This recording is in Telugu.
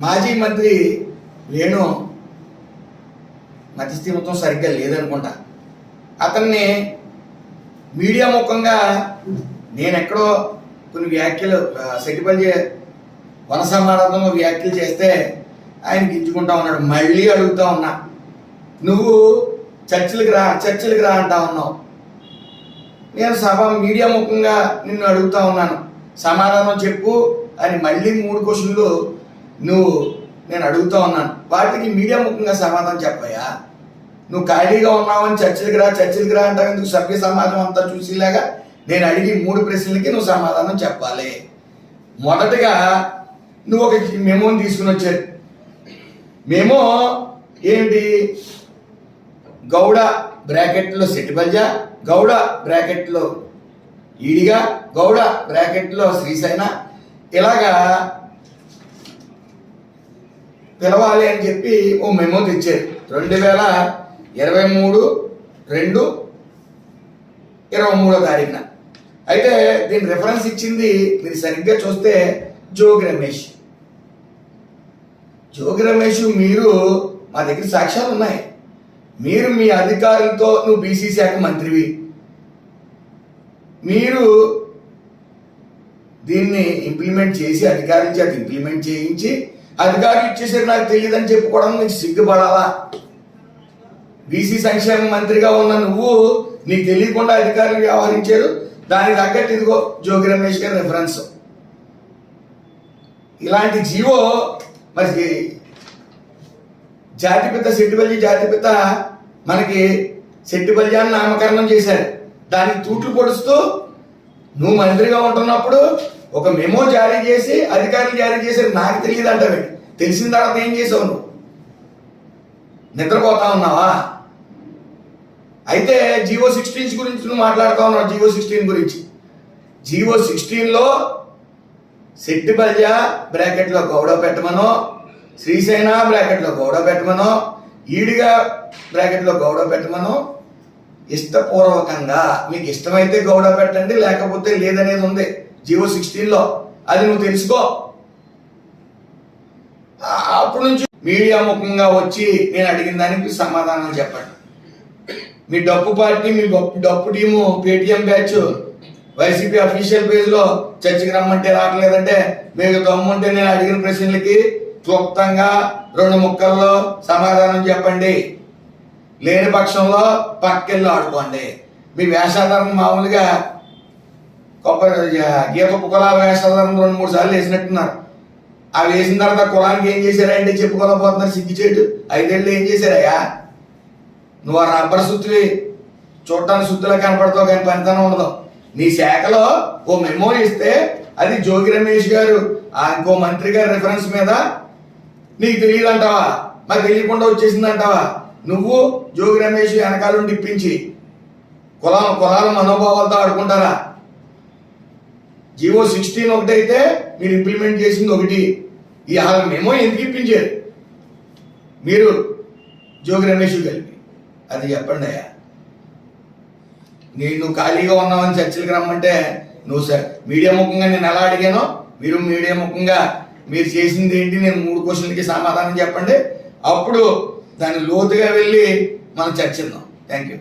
మాజీ మంత్రి వేణు మధ్యస్థిమత్వం సరిగ్గా లేదనుకుంటా. అతన్ని మీడియా ముఖంగా నేను ఎక్కడో కొన్ని వ్యాఖ్యలు ఆ, సెట్టిపల్లి వన వ్యాఖ్యలు చేస్తే ఆయన గింజుకుంటా ఉన్నాడు. మళ్ళీ అడుగుతా ఉన్నా నువ్వు చర్చిలకు రా చర్చిలకు రా అంటా ఉన్నావు. నేను సభ మీడియా ముఖంగా నిన్ను అడుగుతా ఉన్నాను. సమాధానం చెప్పు అని మళ్ళీ మూడు క్వశ్చన్లు నువ్వు నేను అడుగుతా ఉన్నాను. వాటికి మీడియా ముఖంగా సమాధానం చెప్పయ్యా. నువ్వు ఖాళీగా ఉన్నావని చర్చలకు రా చర్చలకు రా అంటావు ఎందుకు? సభ్య సమాజం అంతా చూసేలాగా నేను అడిగి మూడు ప్రశ్నలకి నువ్వు సమాధానం చెప్పాలి. మొదటగా నువ్వు ఒక మెమోని తీసుకుని వచ్చారు మేము ఏంటి? గౌడ బ్రాకెట్లో సెట్టిబల్జా గౌడ బ్రాకెట్లో ఈడిగా గౌడ బ్రాకెట్లో శ్రీశైన. ఇలాగా పిలవాలి అని చెప్పి ఓ మెమో తెచ్చారు. రెండు వేల ఇరవై మూడు రెండు ఇరవై మూడో తారీఖున. అయితే దీని రిఫరెన్స్ ఇచ్చింది మీరు సరిగ్గా చూస్తే జోగి రమేష్. జోగి రమేష్ మీరు మా దగ్గర సాక్ష్యాలు ఉన్నాయి. మీరు మీ అధికారులతో నువ్వు బీసీ శాఖ మంత్రివి. మీరు దీన్ని ఇంప్లిమెంట్ చేసి అధికారుల చేత ఇంప్లిమెంట్ చేయించి అధికారులు ఇచ్చేసారు నాకు తెలియదని చెప్పుకోవడం నీకు సిగ్గుపడాలా? బీసీ సంక్షేమ మంత్రిగా ఉన్న నువ్వు నీకు తెలియకుండా అధికారులు వ్యవహరించారు. దానికి తగ్గట్టు ఇదిగో జోగి రమేష్ గారి రిఫరెన్స్ ఇలాంటి జీవో మరి జాతిపిత సెట్టిపల్లి జాతిపిత మనకి సెట్టిపల్లి అని నామకరణం చేశారు. దానికి తూట్లు పొడుస్తూ నువ్వు మంత్రిగా ఉంటున్నప్పుడు ఒక మెమో జారీ చేసి అధికారులు జారీ చేశారు నాకు తెలియదు అంటావు తెలిసిన తర్వాత ఏం చేసావు నువ్వు? నిద్రపోతా ఉన్నావా? అయితే జియో సిక్స్టీన్స్ గురించి నువ్వు మాట్లాడుతా ఉన్నావు జియో సిక్స్టీన్ గురించి. జియో సిక్స్టీన్లో సెట్టిబల్జ బ్రాకెట్లో గౌడ పెట్టమనో శ్రీశైన బ్రాకెట్లో గౌడ పెట్టమనో ఈడిగా బ్రాకెట్లో గౌడ పెట్టమనో ఇష్టపూర్వకంగా మీకు ఇష్టమైతే గౌడ పెట్టండి లేకపోతే లేదనేది ఉంది. జియో సిక్స్టీన్లో. అది నువ్వు తెలుసుకో. అప్పటి నుంచి మీడియా ముఖంగా వచ్చి నేను అడిగిన దానికి సమాధానం చెప్పండి. మీ డప్పు పార్టీ మీ డప్పు- డప్పు team Paytm batch YCP official పేజ్లో చర్చకి రమ్మంటే రావట్లేదంటే మీకు దమ్ముంటే నేను అడిగిన ప్రశ్నలకి క్లుప్తంగా రెండు ముక్కల్లో సమాధానం చెప్పండి. లేని పక్షంలో పక్కెళ్ళి ఆడుకోండి. మీ వేషాధారం మామూలుగా కొబ్బరి గీత కుక్కల వేషాధారం రెండు మూడు సార్లు వేసినట్టున్నారు. ఆ వేసిన తర్వాత కులానికి ఏం చేశారంటే చెప్పుకోలేకపోతున్నారు సిగ్గు చేయటు ఐదేళ్ళు ఏం చేశారయ్యా? నువ్వు ఆ రబ్బర్ సుత్తులు చూడటానికి సుత్తులా కనపడతావు కానీ పనితనం ఉండదు. నీ శాఖలో ఓ మెమో ఇస్తే అది జోగి రమేష్ గారు ఆ ఇంకో మంత్రి గారి రిఫరెన్స్ మీద నీకు తెలియదు అంటావా మరి తెలియకుండా వచ్చేసింది అంటావా నువ్వు జోగి రమేష్ వెనకాల ఇప్పించి కులం కులాల మనోభావాలతో ఆడుకుంటారా? జివో సిక్స్టీన్ ఒకటి అయితే మీరు ఇంప్లిమెంట్ చేసింది ఒకటి. ఈ ఆ మేమో ఎందుకు ఇప్పించారు? మీరు జోగి రమేష్ కలిపి అది చెప్పండి అయ్యా. నేను నువ్వు ఖాళీగా ఉన్నావని చర్చలకు రమ్మంటే నువ్వు సార్ మీడియా ముఖంగా నేను ఎలా అడిగానో మీరు మీడియా ముఖంగా మీరు చేసింది ఏంటి? నేను మూడు క్వశ్చన్లకి సమాధానం చెప్పండి. అప్పుడు దాన్ని లోతుగా వెళ్ళి మనం చర్చిద్దాం. Thank you